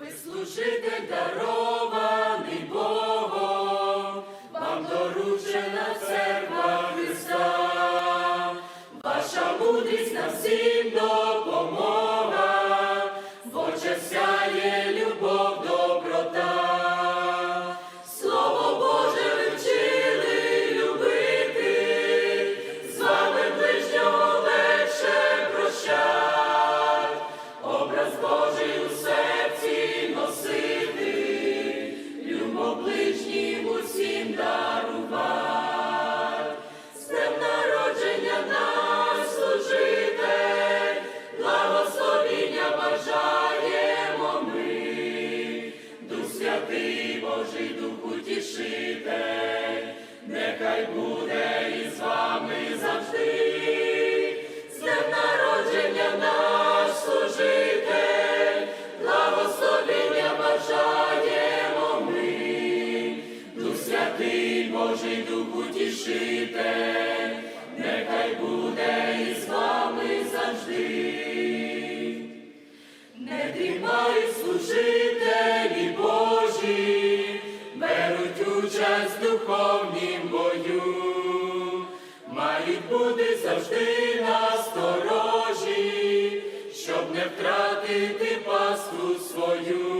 Ви служите дарований Божий Дух утішитель, нехай буде із вами завжди. З днем народження наш служитель, бажаємо ми, Дух Святий Божий Дух утішитель, нехай буде із вами завжди. Не дрімають служителі духовнім бою, мають бути завжди насторожі, щоб не втратити пасту свою.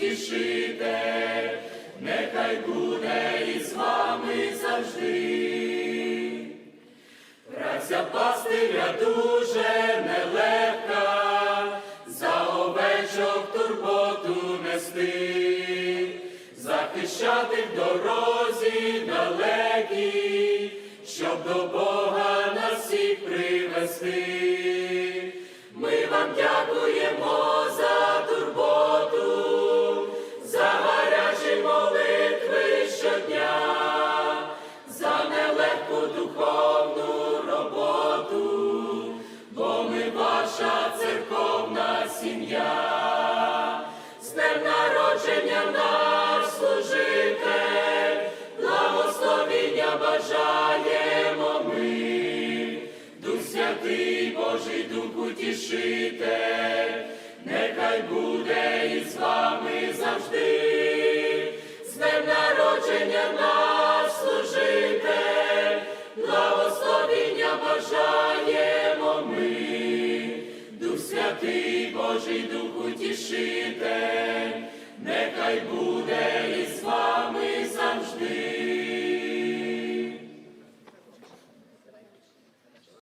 Утішитель, нехай буде із вами завжди. Праця пастиря дуже нелегка, за овечок турботу нести, захищати в дорозі далекій, щоб до Бога бажаємо ми, Дух Святий Божий Дух утішитель, нехай буде із вами завжди. З днем народження наш служитель, благословіння бажаємо ми, Дух Святий Божий Дух утішитель, нехай буде завжди.